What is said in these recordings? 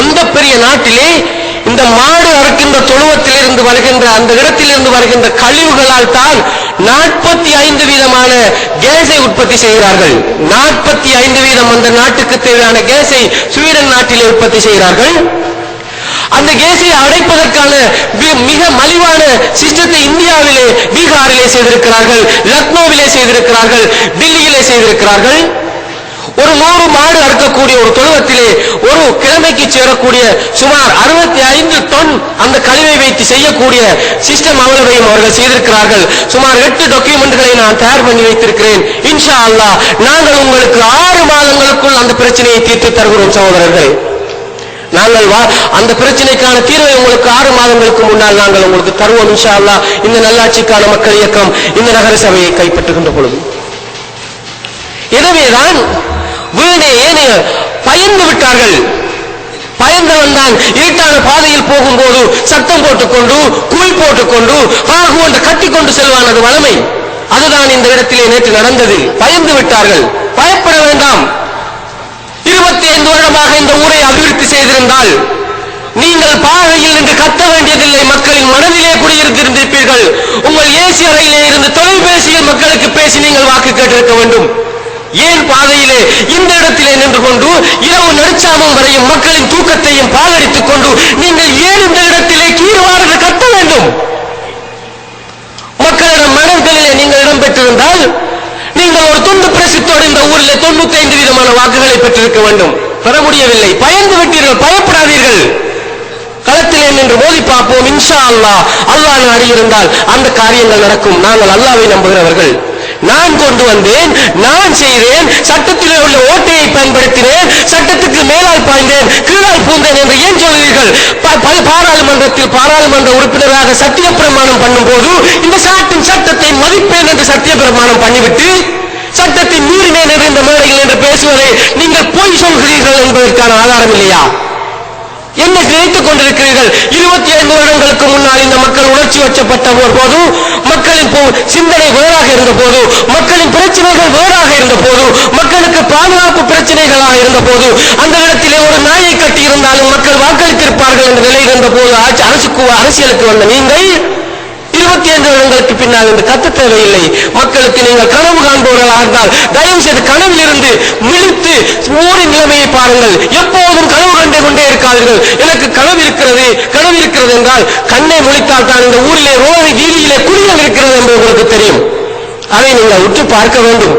அந்த பெரிய நாட்டிலே இந்த மாடு அறுக்கின்ற தொழுவத்திலிருந்து வருகின்ற அந்த இடத்திலிருந்து வருகின்ற கழிவுகளால் தான் நாற்பத்தி ஐந்து வீதமான கேஸை உற்பத்தி செய்கிறார்கள். நாற்பத்தி ஐந்து வீதம் அந்த நாட்டுக்கு தேவையான கேஸை ஸ்வீடன் நாட்டிலே உற்பத்தி செய்கிறார்கள். அந்த கேஸை அடைப்பதற்கான மிக மலிவான சிஸ்டத்தை இந்தியாவிலே பீகாரிலே செய்திருக்கிறார்கள் லக்னோவிலே செய்திருக்கிறார்கள் டெல்லியிலே செய்திருக்கிறார்கள். ஒரு நூறு மாடு அறுக்கக்கூடிய ஒரு தொழுவத்திலே நிலைமைக்கு சேரக்கூடிய சுமார் அறுபத்தி ஐந்து டன் அந்த கழிவை வைத்து செய்யக்கூடிய சிஸ்டம் அவ்வளவையும் அவர்கள் செய்திருக்கிறார்கள். சுமார் எட்டு டாக்குமெண்ட்களை நான் தயார் பண்ணி வைத்திருக்கிறேன். இன்ஷா அல்லா நாங்கள் உங்களுக்கு ஆறு மாதங்களுக்குள் அந்த பிரச்சனையை தீர்த்து தருகிறோம் சகோதரர்கள். நாங்கள் வா அந்த பிரச்சனைக்கான தீர்வை உங்களுக்கு ஆறு மாதங்களுக்கு முன்னால் நாங்கள் உங்களுக்கு தருவோம் இன்ஷா அல்லா இந்த நல்லாட்சிக்கான மக்கள் இயக்கம் இந்த நகர சபையை கைப்பற்றுகின்ற பொழுது. எனவேதான் வீணே ஏனைய பயந்து விட்டார்கள். பயந்தவன் தான் இருட்டான பாதையில் போகும்போது சத்தம் போட்டுக்கொண்டு குழி போட்டுக்கொண்டு பாகு என்று கட்டிக்கொண்டு செல்வான் அது வளமை. அதுதான் இந்த இடத்திலே நேற்று நடந்தது. பயந்து விட்டார்கள். பயப்பட வேண்டாம். இருபத்தி ஐந்து வருடமாக இந்த ஊரை அபிவிருத்தி செய்திருந்தால் நீங்கள் பாதையில் நின்று கத்த வேண்டியதில்லை. மக்களின் மனதிலே குடியிருந்திருந்திருப்பீர்கள் உங்கள் ஏசி அறையிலே இருந்து தொலைபேசியில் மக்களுக்கு பேசி நீங்கள் வாக்கு கேட்டிருக்க வேண்டும். ஏன் பாதையிலே இந்த இடத்திலே நின்று கொண்டு இரவு நடுச்சாமம் வரையும் மக்களின் தூக்கத்தையும் பாலடித்துக் கொண்டு நீங்கள் ஏன் இந்த இடத்திலே கீழ்வாறு கத்த வேண்டும்? மக்களிடம் மனங்களிலே நீங்கள் இடம் பெற்றிருந்தால் நீங்கள் ஒரு துண்டு பிரசித்தோடு இந்த ஊரில் தொண்ணூத்தி ஐந்து விதமான வாக்குகளை பெற்றிருக்க வேண்டும். பெற முடியவில்லை. பயந்து விட்டீர்கள். பயப்படாதீர்கள். களத்திலே நின்று மோதி பார்ப்போம். இன்ஷா அல்லாஹ். அல்லா நாடி இருந்தால் அந்த காரியங்கள் நடக்கும். நாங்கள் அல்லாவை நம்புகிறவர்கள். நான் கொண்டு வந்தேன் நான் செய்தேன் சட்டத்தில் உள்ள ஓட்டையை பயன்படுத்தினேன் சட்டத்துக்கு மேலால் பாய்ந்தேன் கீழால் பூந்தேன் என்று ஏன் சொல்கிறீர்கள்? ப- பாராளுமன்றத்தில் பாராளுமன்ற உறுப்பினராக சத்திய பிரமாணம் பண்ணும்போது இந்த சாட்டின் சட்டத்தை மதிப்பேன் என்று சத்திய பிரமாணம் பண்ணிவிட்டு சட்டத்தை மீறினேன் என்று இந்த மேடையில் என்று பேசுவதை நீங்கள் பொய் சொல்கிறீர்கள் என்பதற்கான ஆதாரம் இல்லையா? என்ன நினைத்துக் கொண்டிருக்கிறீர்கள்? இருபத்தி ஐந்து வருடங்களுக்கு முன்னால் இந்த மக்கள் உணர்ச்சி வச்சப்பட்ட போது மக்களின் சிந்தனை வேறாக இருந்த போது மக்களின் பிரச்சனைகள் வேறாக இருந்த போது மக்களுக்கு பாதுகாப்பு பிரச்சனைகளாக இருந்த போது அந்த இடத்திலே ஒரு நாயை கட்டி இருந்தாலும் மக்கள் வாக்களித்திருப்பார்கள் என்ற நிலை இருந்த போது அரசுக்கு அரசியலுக்கு வந்த நீங்கள் இருபத்தி ஐந்து வருடங்களுக்கு பின்னால் இந்த கத்த தேவையில்லை. மக்களுக்கு நீங்கள் கனவு காண்பவர்களாக இருந்தால் தயவு செய்து கனவிலிருந்து விழித்து ஊரின் நிலைமையை பாருங்கள். எப்போதும் கனவு கண்டு கொண்டே இருக்காதீர்கள். எனக்கு கனவு இருக்கிறது கனவு இருக்கிறது என்றால் கண்ணை முழித்தால் தான் இந்த ஊரிலே ரோடு வீதியிலே குடிகள் இருக்கிறது என்று உங்களுக்கு தெரியும். அதை நீங்கள் உற்று பார்க்க வேண்டும்.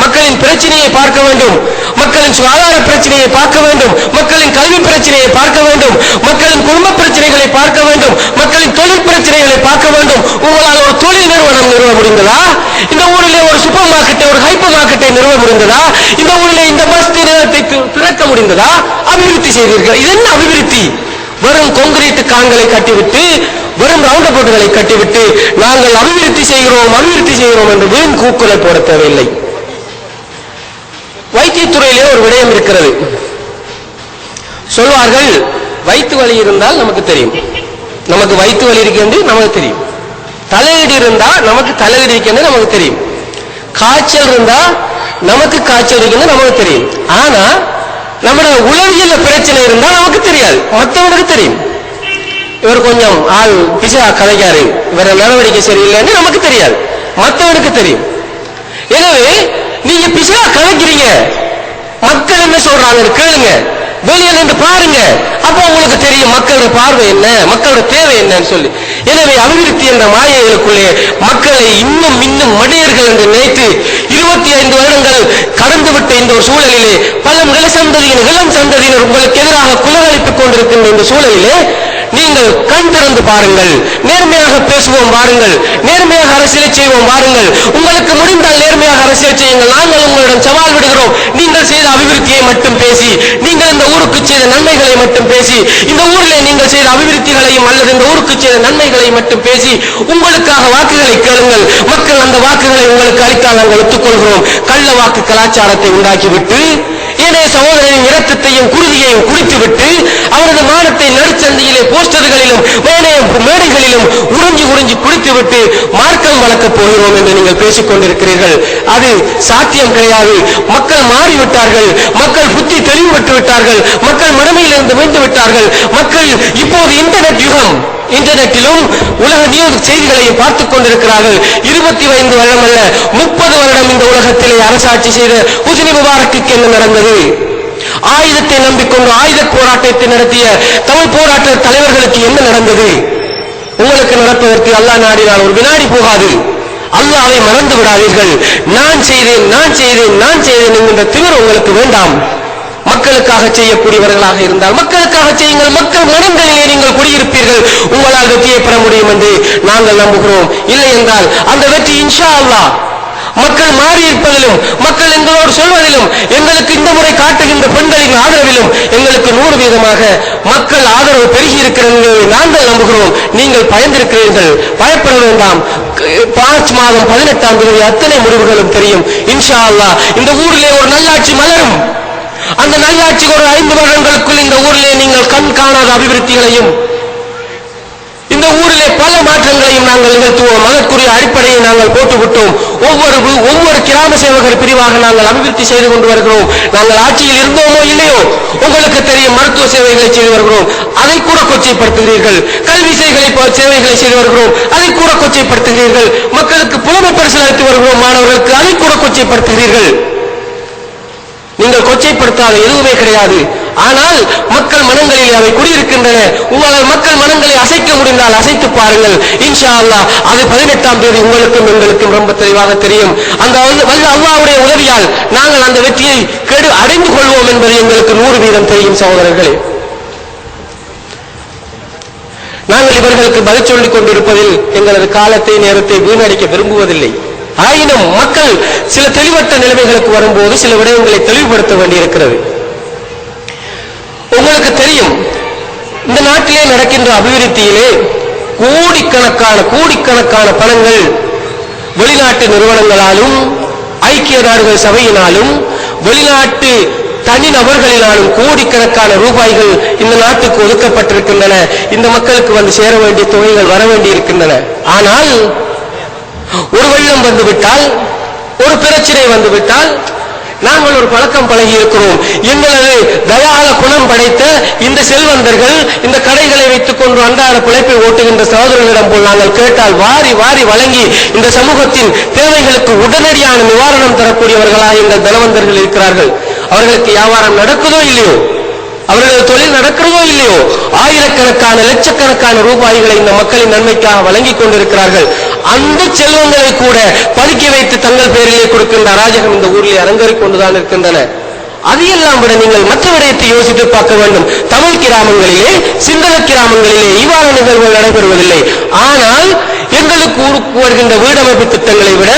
மக்களின் பிரச்சனையை பார்க்க வேண்டும். மக்களின் சுகாதார பிரச்சனையை பார்க்க வேண்டும். மக்களின் கல்வி பிரச்சனையை பார்க்க வேண்டும். மக்களின் குடும்ப பிரச்சனைகளை பார்க்க வேண்டும். மக்களின் தொழில் பிரச்சனைகளை பார்க்க வேண்டும். உங்களால் ஒரு தொழில் நிறுவனம் நிறுவ முடிந்ததா? இந்த ஊரிலே ஒரு சூப்பர் மார்க்கெட்டை ஒரு ஹைப்பர் மார்க்கெட்டை நிறுவ முடிந்ததா? இந்த ஊரிலே இந்த பஸ் நிறுவனத்தை திறக்க முடிந்ததா? அபிவிருத்தி செய்தீர்கள். இது என்ன அபிவிருத்தி? வெறும் கொங்கிரீட்டு கான்களை கட்டிவிட்டு வெறும் ரவுண்ட் போட்டுகளை கட்டிவிட்டு நாங்கள் அபிவிருத்தி செய்கிறோம் அபிவிருத்தி செய்கிறோம் என்று வீண் கூக்குலை போட தேவையில்லை. வைத்தியத்துறையிலே ஒரு விடயம் இருக்கிறது. சொல்வார்கள் வயிற்று வலி இருந்தால் நமக்கு தெரியும். நமக்கு வயிற்று வலி இருக்கிறது நமக்கு தெரியும். தலையீடு இருந்தா நமக்கு தலையீடு இருக்கிறது நமக்கு தெரியும். காய்ச்சல் இருந்தா நமக்கு காய்ச்சல் இருக்கிறது நமக்கு தெரியும். ஆனா நம்முடைய உளவியல் பிரச்சனை இருந்தா நமக்கு தெரியாது. மற்றவனுக்கு தெரியும். இவர் கொஞ்சம் ஆள் பிசா கதைக்காரு. இவர நடவடிக்கை சரியில்லைன்னு நமக்கு தெரியாது. மற்றவனுக்கு தெரியும். எனவே நீங்க பிசா கலைக்கிறீங்க. மக்கள் என்ன சொல்றாங்க? கேளுங்க. வெளியே நின்று பாருங்க. அப்ப உங்களுக்கு தெரியும் மக்களோட பார்வை என்ன மக்களோட தேவை என்னன்னு சொல்லி. எனவே அபிவிருத்தி என்ற மாயைகளுக்குள்ளே மக்களை இன்னும் இன்னும் மடியர்கள் என்று நினைத்து இருபத்தி ஐந்து வருடங்கள் கடந்துவிட்ட இந்த ஒரு சூழலிலே பல இள சந்ததியினர் இளம் சந்ததியினர் உங்களுக்கு எதிராக குலகழித்துக் கொண்டிருக்கின்ற இந்த சூழலிலே நீங்கள் கண் திறந்து பாருங்கள். நேர்மையாக பேசுவோம் வாருங்கள். நேர்மையாக அரசியலை செய்வோம் வாருங்கள். உங்களுக்கு முடிந்தால் நேர்மையாக அரசியல் செய்யுங்கள். நாங்கள் உங்களிடம் சவால் விடுகிறோம். நீங்கள் செய்த அபிவிருத்தியை மட்டும் பேசி நீங்கள் இந்த ஊருக்கு செய்த நன்மைகளை மட்டும் பேசி இந்த ஊரில் நீங்கள் செய்த அபிவிருத்திகளையும் அல்லது இந்த ஊருக்கு செய்த நன்மைகளை மட்டும் பேசி உங்களுக்காக வாக்குகளை கேளுங்கள். மக்கள் அந்த வாக்குகளை உங்களுக்கு அளித்தால் நாங்கள் ஒத்துக்கொள்கிறோம். கள்ள வாக்கு கலாச்சாரத்தை உண்டாக்கிவிட்டு ஏனைய சகோதரனின் இரத்தத்தையும் குருதியையும் குடித்துவிட்டு அவரது மானத்தை நடுச்சந்தையிலே போஸ்டர்களிலும் மேடைகளிலும் உறிஞ்சி உறிஞ்சி குடித்துவிட்டு மார்க்கம் வளர்க்கப் போகிறோம் என்று நீங்கள் பேசிக் கொண்டிருக்கிறீர்கள் அது சாத்தியம் கிடையாது. மக்கள் மாறிவிட்டார்கள். மக்கள் புத்தி தெளிவுபட்டு விட்டார்கள் மக்கள் மனமையிலிருந்து மீண்டு விட்டார்கள். மக்கள் இப்போது இன்டர்நெட் யுகம் இன்டர்நெட்டிலும் உலக நியூஸ் செய்திகளையும் பார்த்துக் கொண்டிருக்கிறார்கள். இருபத்தி ஐந்து வருடம் அல்ல முப்பது வருடம் இலங்கையை அரசாட்சி செய்த ஹுஸ்னி முபாரக்கு என்ன நடந்தது? ஆயுதத்தை நம்பிக்கொண்டு ஆயுத போராட்டத்தை நடத்திய தமிழ் போராட்ட தலைவர்களுக்கு என்ன நடந்தது? உங்களுக்கு நடப்பதற்கு அல்லாஹ் நாடினால் ஒரு வினாடி போகாது. அல்லாவை மறந்து விடாதீர்கள். நான் செய்தேன் நான் செய்தேன் நான் செய்தேன் என்கின்ற திமிர் உங்களுக்கு வேண்டாம். மக்களுக்காக செய்யக்கூடியவர்களாக இருந்தால் மக்களுக்காக செய்யுங்கள். மக்கள் மனங்களிலே நீங்கள் குடியிருப்பீர்கள். உங்களால் வெற்றியை பெற முடியும் என்று நாங்கள் நம்புகிறோம். இல்லை என்றால் அந்த வெற்றி இன்ஷா அல்லாஹ் மக்கள் மாறி இருப்பதிலும் மக்கள் எங்களோடு சொல்வதிலும் எங்களுக்கு இந்த முறை காட்டுகின்ற பெண்களின் ஆதரவிலும் எங்களுக்கு நூறு வீதமாக மக்கள் ஆதரவு பெருகி இருக்கிறது நாங்கள் நம்புகிறோம். நீங்கள் பயந்திருக்கிறீர்கள். பயப்பட வேண்டாம். மார்ச் மாதம் பதினெட்டாம் தேதி அத்தனை முடிவுகளும் தெரியும். இன்ஷா அல்லாஹ் இந்த ஊரிலே ஒரு நல்லாட்சி மலரும். அந்த நல்லாட்சி ஒரு ஐந்து வருடங்களுக்குள் இந்த ஊரிலே நீங்கள் கண் காணாத அபிவிருத்திகளையும் இந்த ஊரிலே பல மாற்றங்களையும் நாங்கள் நாங்கள் போட்டுவிட்டோம். ஒவ்வொரு ஒவ்வொரு கிராம சேவகர் பிரிவாக நாங்கள் அபிவிருத்தி செய்து கொண்டு வருகிறோம். நாங்கள் ஆட்சியில் இருந்தோமோ இல்லையோ உங்களுக்கு தெரியும் மருத்துவ சேவைகளை செய்து வருகிறோம். அதை கூட கொச்சைப்படுத்துகிறீர்கள். கல்வி சேவைகளை சேவைகளை செய்து வருகிறோம். அதை கூட கொச்சைப்படுத்துகிறீர்கள். மக்களுக்கு புலமை பரிசு அளித்து வருகிறோம். மாணவர்களுக்கு அதை கூட கொச்சைப்படுத்துகிறீர்கள். நீங்கள் கொச்சைப்படுத்தாத எதுவுமே கிடையாது. ஆனால் மக்கள் மனங்களில் அவை குடியிருக்கின்றன. உங்களால் மக்கள் மனங்களை அசைக்க முடிந்தால் அசைத்து பாருங்கள். இன்ஷா அல்லாஹ் அது பதினெட்டாம் தேதி உங்களுக்கும் எங்களுக்கும் ரொம்ப தெளிவாக தெரியும். அந்த வல்ல அல்லாவுடைய உதவியால் நாங்கள் அந்த வெற்றியை கெடு அடைந்து கொள்வோம் என்பது எங்களுக்கு நூறு வீதம் தெரியும் சகோதரர்களே. நாங்கள் இவர்களுக்கு பதில் சொல்லிக் கொண்டிருப்பதில் எங்களது காலத்தை நேரத்தை வீணடிக்க விரும்புவதில்லை. ஆயினும் மக்கள் சில தெளிவற்ற நிலைமைகளுக்கு வரும்போது சில விடயங்களை தெளிவுபடுத்த வேண்டியிருக்கிறது. உங்களுக்கு தெரியும் இந்த நாட்டிலே நடக்கின்ற அபிவிருத்தியிலே கோடிக்கணக்கான கோடிக்கணக்கான பணங்கள் வெளிநாட்டு நிறுவனங்களாலும் ஐக்கிய நாடுகள் சபையினாலும் வெளிநாட்டு தனிநபர்களினாலும் கோடிக்கணக்கான ரூபாய்கள் இந்த நாட்டுக்கு ஒதுக்கப்பட்டிருக்கின்றன. இந்த மக்களுக்கு வந்து சேர வேண்டிய தொகைகள் வர வேண்டியிருக்கின்றன. ஆனால் ஒரு வெள்ளம் வந்துவிட்டால் ஒரு பிரச்சனை வந்துவிட்டால் நாங்கள் ஒரு பழக்கம் பழகி இருக்கிறோம் எங்களது தயால குணம் படைத்த இந்த செல்வந்தர்கள் இந்த கடைகளை வைத்துக் கொண்டு அன்றாட பிழைப்பை ஓட்டுகின்ற சகோதரர்களிடம் போல் நாங்கள் கேட்டால் வாரி வாரி வழங்கி இந்த சமூகத்தின் தேவைகளுக்கு உடனடியான நிவாரணம் தரக்கூடியவர்களாக இந்த தனவந்தர்கள் இருக்கிறார்கள். அவர்களுக்கு வியாபாரம் நடக்குதோ இல்லையோ? அவர்களது தொழில் நடக்கிறதோ இல்லையோ? ஆயிரக்கணக்கான லட்சக்கணக்கான ரூபாய்களை இந்த மக்களின் நன்மைக்காக வழங்கிக் கொண்டிருக்கிறார்கள். அந்த செல்வங்களை கூட பதுக்கி வைத்து தங்கள் பேரிலே கொடுக்கின்ற அராஜகம் இந்த ஊரில் அரங்கேறிக் கொண்டுதான் இருக்கின்றன. அதையெல்லாம் விட நீங்கள் மற்ற விடயத்தை யோசித்து பார்க்க வேண்டும். தமிழ் கிராமங்களிலே சிங்கள கிராமங்களிலே இவ்வாறு நிகழ்வுகள் நடைபெறுவதில்லை. ஆனால் எங்களுக்கு ஊருக்கு வருகின்ற வீடமைப்பு திட்டங்களை விட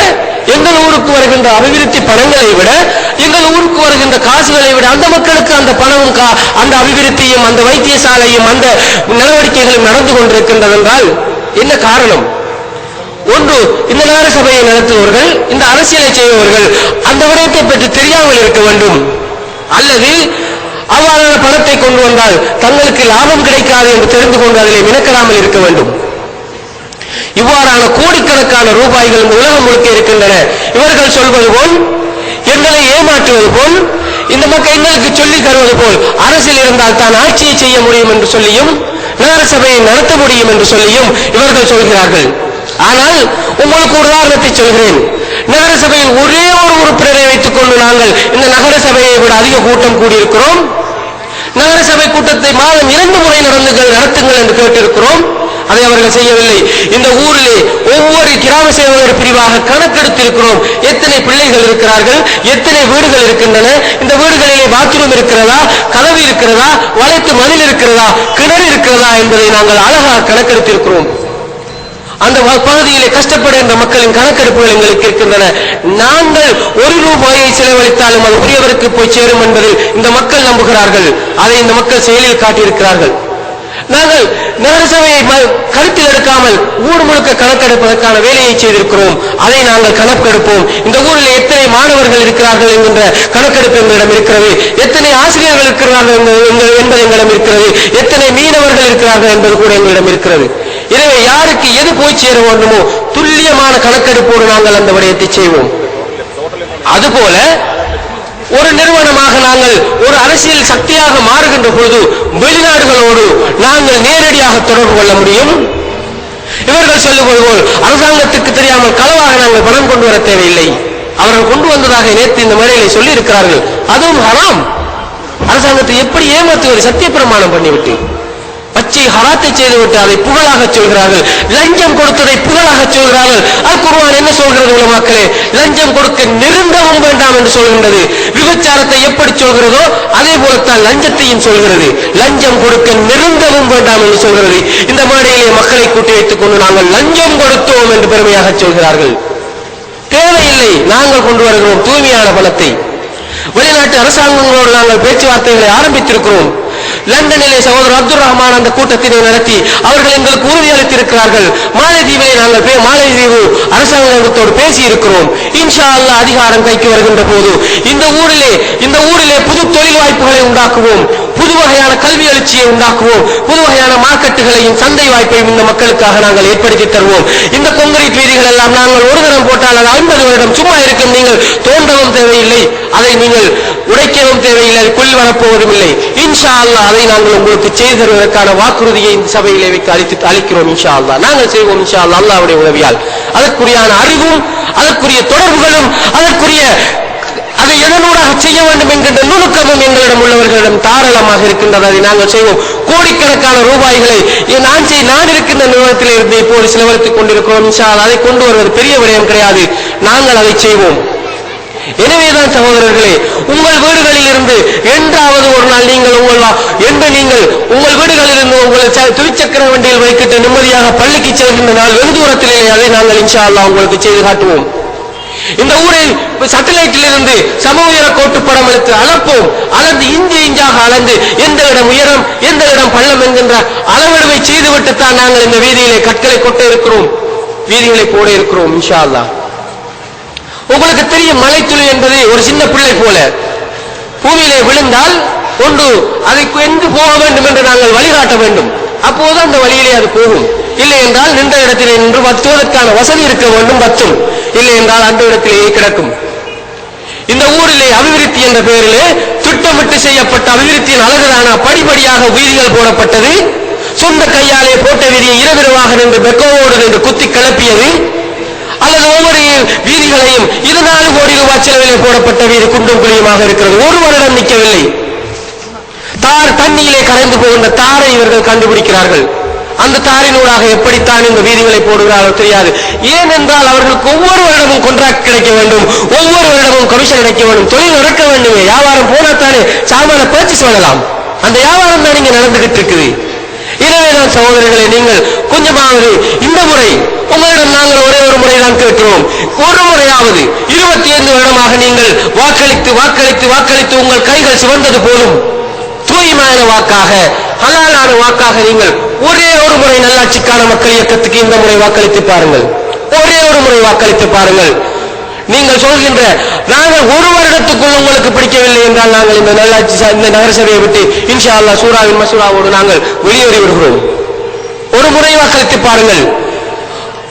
எங்கள் ஊருக்கு வருகின்ற அபிவிருத்தி பணங்களை விட எங்கள் ஊருக்கு வருகின்ற காசுகளை விட அந்த மக்களுக்கு அந்த பணமும் கா- அந்த அபிவிருத்தியும் அந்த வைத்தியசாலையும் அந்த நடவடிக்கைகளும் நடந்து கொண்டிருக்கின்றது என்றால் என்ன காரணம்? ஒன்று இந்த நகர சபையை நடத்துபவர்கள் இந்த அரசியலை செய்பவர்கள் அந்த விடயத்தை பற்றி தெரியாமல் இருக்க வேண்டும். அல்லது அவ்வாறான பணத்தை கொண்டு வந்தால் தங்களுக்கு லாபம் கிடைக்காது என்று தெரிந்து கொண்டு அதிலே மினக்கடாமல் இருக்க வேண்டும். இவ்வாறான கோடிக்கணக்கான ரூபாய்கள் இந்த உலகம் முழுக்க இருக்கின்றன. இவர்கள் சொல்வது போல் எங்களை ஏமாற்றுவது போல் இந்த மக்கள் எங்களுக்கு சொல்லித் தருவது போல் அரசியல் இருந்தால் தான் ஆட்சியை செய்ய முடியும் என்று சொல்லியும் நகரசபையை நடத்த முடியும் என்று சொல்லியும் இவர்கள் சொல்கிறார்கள். ஆனால் உங்களுக்கு உதாரணத்தை சொல்கிறேன். நகர சபையில் ஒரே ஒரு உறுப்பினரை வைத்துக் கொண்டு நாங்கள் இந்த நகர சபையை விட அதிக கூட்டம் கூடியிருக்கிறோம். நகர சபை கூட்டத்தை மாதம் இரண்டு முறை நடந்துகள் நடத்துங்கள் என்று கேட்டிருக்கிறோம். அதை அவர்கள் செய்யவில்லை. இந்த ஊரிலே ஒவ்வொரு கிராம சேவகர் பிரிவாக கணக்கெடுத்திருக்கிறோம். எத்தனை பிள்ளைகள் இருக்கிறார்கள்? எத்தனை வீடுகள் இருக்கின்றன? இந்த வீடுகளிலே பாத்ரூம் இருக்கிறதா? கதவு இருக்கிறதா? வளைத்து மதில் இருக்கிறதா? கிணறு இருக்கிறதா? என்பதை நாங்கள் அழகாக கணக்கெடுத்திருக்கிறோம். அந்த பகுதியிலே கஷ்டப்படுகின்ற மக்களின் கணக்கெடுப்புகள் எங்களுக்கு இருக்கின்றன. நாங்கள் ஒரு ரூபாயை செலவழித்தாலும் அது உரியவருக்கு போய் சேரும் என்பதில் இந்த மக்கள் நம்புகிறார்கள். அதை இந்த மக்கள் செயலில் காட்டியிருக்கிறார்கள். நாங்கள் நகரசபையை கருத்தில் எடுக்காமல் ஊர் முழுக்க கணக்கெடுப்பதற்கான வேலையை செய்திருக்கிறோம். அதை நாங்கள் கணக்கெடுப்போம். இந்த ஊரில் எத்தனை மாணவர்கள் இருக்கிறார்கள் என்கின்ற கணக்கெடுப்பு எங்களிடம் இருக்கிறது. எத்தனை ஆசிரியர்கள் இருக்கிறார்கள் எங்கள்- என்பது எங்களிடம் இருக்கிறது. எத்தனை மீனவர்கள் இருக்கிறார்கள் என்பது கூட எங்களிடம் இருக்கிறது. எனவே யாருக்கு எது போய் சேர வேண்டுமோ துல்லியமான கணக்கெடுப்போடு நாங்கள் அந்த விடயத்தை செய்வோம். அதுபோல ஒரு நிறுவனமாக நாங்கள் ஒரு அரசியல் சக்தியாக மாறுகின்ற பொழுது வெளிநாடுகளோடு நாங்கள் நேரடியாக தொடர்பு கொள்ள முடியும்? இவர்கள் சொல்லுவது போல் அரசாங்கத்துக்கு தெரியாமல் களவாக நாங்கள் பணம் கொண்டு வர தேவையில்லை. அவர்கள் கொண்டு வந்ததாக நேற்று இந்த மேடையிலே சொல்லி இருக்கிறார்கள் அதுவும் ஹராம். அரசாங்கத்தை எப்படி ஏமாத்துவது சத்திய பிரமாணம் பண்ணிவிட்டு. பச்சை ஹராத்தை செய்துவிட்டு அதை புகழாக சொல்கிறார்கள். லஞ்சம் கொடுத்ததை புகழாக சொல்கிறார்கள். அல் குருவான் என்ன சொல்கிறது உலமாக்களே? லஞ்சம் கொடுக்க நெருங்கவும் வேண்டாம் என்று சொல்கின்றது. விபச்சாரத்தை எப்படி சொல்கிறதோ அதே போலத்தான் லஞ்சத்தையும் சொல்கிறது. லஞ்சம் கொடுக்க நெருங்கவும் வேண்டாம் என்று சொல்கிறது. இந்த மேடையிலே மக்களை கூட்டி வைத்துக் கொண்டு நாங்கள் லஞ்சம் கொடுத்தோம் என்று பெருமையாக சொல்கிறார்கள். தேவையில்லை நாங்கள் கொண்டு வருகிறோம் தூய்மையான பணத்தை. வெளிநாட்டு அரசாங்கங்களோடு நாங்கள் பேச்சுவார்த்தைகளை ஆரம்பித்திருக்கிறோம். லண்டனிலே சகோதரர் அப்துல் ரஹ்மான் அந்த கூட்டத்தினை நடத்தி அவர்கள் எங்களுக்கு உறுதியளித்திருக்கிறார்கள் மாலைதீவிலே நாங்கள் மாலைதீவு அரசாங்கத்தோடு பேசி இருக்கிறோம் இன்ஷா அல்லாஹ் அதிகாரம் கைக்கு வருகின்ற போது இந்த ஊரிலே இந்த ஊரிலே புது தொழில் வாய்ப்புகளை உண்டாக்குவோம். புது வகையான கல்வி எழுச்சியை உண்டாக்குவோம். புது வகையான மார்க்கெட்டுகளையும் சந்தை வாய்ப்பையும் இந்த மக்களுக்காக நாங்கள் ஏற்படுத்தி தருவோம். இந்த கொங்கிரீட் வீதிகள் எல்லாம் நாங்கள் ஒரு தரம் போட்டால் அது ஐம்பது வருடம் சும்மா இருக்கும். நீங்கள் தோன்றவும் தேவையில்லை. அதை நீங்கள் உடைக்கவும் தேவையில்லை. குள் வரப்போவதும் இல்லை. இன்ஷா அல்லா அதை நாங்கள் உங்களுக்கு செய்து தருவதற்கான வாக்குறுதியை இந்த சபையிலே வைக்க அளித்து அளிக்கிறோம் இன்ஷா அல்லா நாங்கள் செய்வோம் இன்ஷா அல்லாஹ் அல்லாவுடைய உதவியால். அதற்குரியான அறிவும் அதற்குரிய தொடர்புகளும் அதற்குரிய அதை எதனூடாக செய்ய வேண்டும் என்கின்ற நுணுக்கமும் எங்களிடம் உள்ளவர்களிடம் தாராளமாக இருக்கின்றது. அதை நாங்கள் செய்வோம். கோடிக்கணக்கான ரூபாய்களை நான் செய் நான் இருக்கின்ற நிறுவனத்தில் இருந்து இப்போது செலவழித்துக் கொண்டிருக்கிறோம். அதை கொண்டு வருவது பெரிய விடயம் கிடையாது. நாங்கள் அதை செய்வோம். எனவேதான் சகோதரர்களே உங்கள் வீடுகளில் இருந்து என்றாவது ஒரு நாள் நீங்கள் உங்கள் என்று நீங்கள் உங்கள் வீடுகளில் இருந்து உங்களை ச- துவிச்சக்கர வண்டியில் வைக்கிட்டு நிம்மதியாக பள்ளிக்கு செல்கின்ற நாள் வெகு தூரத்திலே அதை நாங்கள் இன்ஷா அல்லா உங்களுக்கு செய்து காட்டுவோம். இந்த ஊரில் சட்டலைட்டில் இருந்து சம உயர கோட்டு படம் எடுத்து அளப்போம். அளந்து இஞ்சி இஞ்சாக அளந்து எந்த இடம் உயரம் எந்த இடம் பள்ளம் என்கின்ற அளவெடுவை செய்துவிட்டு தான் நாங்கள் இந்த வீதியிலே கற்களை கொட்ட இருக்கிறோம். வீதிகளை போட இருக்கிறோம் இன்ஷா அல்லா உங்களுக்கு தெரியும் மலைத்துளி என்பது ஒரு சின்ன பிள்ளை போல. பூமியிலே விழுந்தால் கொண்டு அதை எங்கு போக வேண்டும் என்று நாங்கள் வழிகாட்ட வேண்டும். அப்போது அந்த வழியிலே அது போகும். இல்லை என்றால் நின்ற இடத்திலே நின்று வத்துவதற்கான வசதி இருக்க வேண்டும் வத்தும் இல்லை என்றால் அந்த இடத்திலேயே கிடக்கும். இந்த ஊரிலே அபிவிருத்தி என்ற பெயரிலே திட்டமிட்டு செய்யப்பட்ட அபிவிருத்தியின் அழகுதான படிப்படியாக வீதிகள் போடப்பட்டது. சொந்த கையாலே போட்ட வீதியை இரவிரவாக நின்று பெக்கோவோடு நின்று குத்தி கிளப்பியது. அல்லது ஒவ்வொரு வீதிகளையும் இருநாலு கோடி ரூபாய் செலவிலே போடப்பட்ட வீதி குண்டும் குழியுமாக இருக்கிறது. ஒரு வருடம் நிற்கவில்லை. தார் தண்ணியிலே கரைந்து போகின்ற தாரை இவர்கள் கண்டுபிடிக்கிறார்கள். அந்த தாரினூடாக எப்படித்தான் இந்த வீதிகளை போடுகிறார்கள் தெரியாது. ஏனென்றால் அவர்களுக்கு ஒவ்வொரு வருடமும் கொன்ட்ராக்ட் கிடைக்க வேண்டும் ஒவ்வொரு வருடமும் கமிஷன் கிடைக்க வேண்டும் தொழில் நடக்க வேண்டும் வியாபாரம் போனாத்தானே சாமான பர்ச்சேஸ் பண்ணலாம். அந்த வியாபாரம் தான் இங்க நடந்துகிட்டு இருக்குது. எனவேதான் சகோதரர்களை நீங்கள் கொஞ்சமாவது இந்த முறை உங்களிடம் நாங்கள் ஒரே ஒரு முறை தான் கேட்கிறோம். ஒரு முறையாவது இருபத்தி ஐந்து வருடமாக நீங்கள் வாக்களித்து வாக்களித்து வாக்களித்து உங்கள் கைகள் சிவந்தது போதும் தூய்மையான வாக்காக ஹலாலான வாக்காக நீங்கள் ஒரே ஒரு முறை நல்லாட்சிக்கான மக்கள் இயக்கத்துக்கு இந்த முறை வாக்களித்து பாருங்கள். ஒரே ஒரு முறை வாக்களித்து பாருங்கள். நீங்கள் சொல்கின்ற நாங்கள் ஒரு வருடத்துக்குள் உங்களுக்கு பிடிக்கவில்லை என்றால் நாங்கள் இந்த நல்லாட்சி இந்த நகரசபையை விட்டு இன்ஷா அல்லாஹ் சூறாவின் மசூராவோடு நாங்கள் வெளியேறி விடுகிறோம் ஒரு முறை வாக்களித்து பாருங்கள்.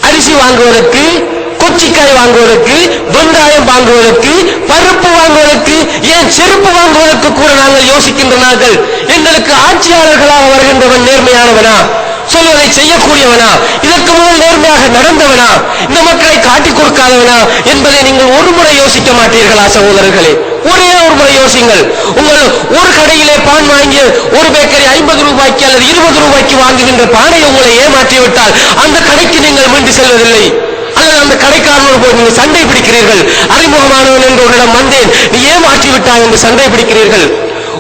அரிசி வாங்குவதற்கு பூச்சிக்காய் வாங்குவதற்கு வெங்காயம் வாங்குவதற்கு பருப்பு வாங்குவதற்கு ஏன் செருப்பு வாங்குவதற்கு கூட நாங்கள் யோசிக்கின்ற நாங்கள் எங்களுக்கு ஆட்சியாளர்களாக வருகின்றவன் நேர்மையானவனா? சொல்வதை செய்யக்கூடியவனா? இதற்கு முதல் நேர்மையாக நடந்தவனா? இந்த மக்களை காட்டிக் கொடுக்காதவனா? என்பதை நீங்கள் ஒரு முறை யோசிக்க மாட்டீர்களா சகோதரர்களே? ஒரே ஒரு முறை யோசிங்கள் உங்கள் ஒரு கடையிலே பான் வாங்கிய ஒரு பேக்கரி ஐம்பது ரூபாய்க்கு அல்லது இருபது ரூபாய்க்கு வாங்குகின்ற பானை உங்களை ஏமாற்றி விட்டால் அந்த கடைக்கு நீங்கள் மீண்டு செல்வதில்லை. அந்த கடைக்காரனோடு போய் நீங்கள் சண்டை பிடிக்கிறீர்கள். அறிமுகமானவன் என்று உன்னிடம் வந்தேன். நீ ஏமாற்றி விட்டாய் என்று சண்டை பிடிக்கிறீர்கள்?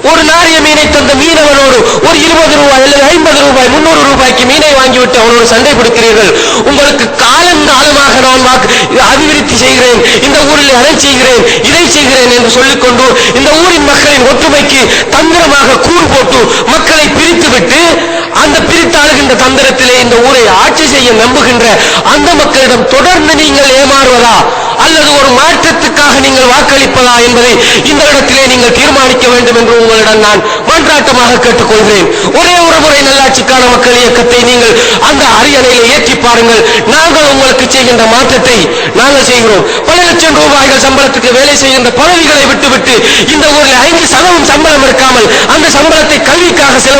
ஒரு நாரிய மீனை தந்த மீனவனோடு ஒரு இருபது ரூபாய் அல்லது ஐம்பது ரூபாய் முன்னூறு ரூபாய்க்கு மீனை வாங்கிவிட்டு அவனோடு சண்டை பிடிக்கிறீர்கள். உங்களுக்கு காலங்காலமாக நான் வாக்கு அபிவிருத்தி செய்கிறேன். இந்த ஊரில் அதை செய்கிறேன் இதை செய்கிறேன் என்று சொல்லிக்கொண்டு இந்த ஊரின் மக்களின் ஒற்றுமைக்கு தந்திரமாக கூறு போட்டு மக்களை பிரித்துவிட்டு அந்த பிரித்த பிரித்தாளுகின்ற தந்திரத்திலே இந்த ஊரை ஆட்சி செய்ய நம்புகின்ற அந்த மக்களிடம் தொடர்ந்து நீங்கள் ஏமாறுவதா? அல்லது ஒரு மாற்றத்துக்காக நீங்கள் வாக்களிப்பதா என்பதை இந்த இடத்திலே நீங்கள் தீர்மானிக்க வேண்டும் என்று உங்களிடம் நான் மன்றாட்டமாக கேட்டுக்கொள்கிறேன். ஒரே ஒரு முறை நல்லாட்சிக்கான மக்கள் இயக்கத்தை நீங்கள் அந்த அரியணையில் ஏற்றி பாருங்கள். நாங்கள் உங்களுக்கு செய்கின்ற மாற்றத்தை நாங்கள் செய்கிறோம். பல லட்சம் ரூபாய்கள் சம்பளத்துக்கு வேலை செய்கின்ற பதவிகளை விட்டுவிட்டு இந்த ஊரில் ஐந்து சதவீதம் சம்பளம் இருக்காமல் அந்த சம்பளத்தை கல்விக்காக செலவு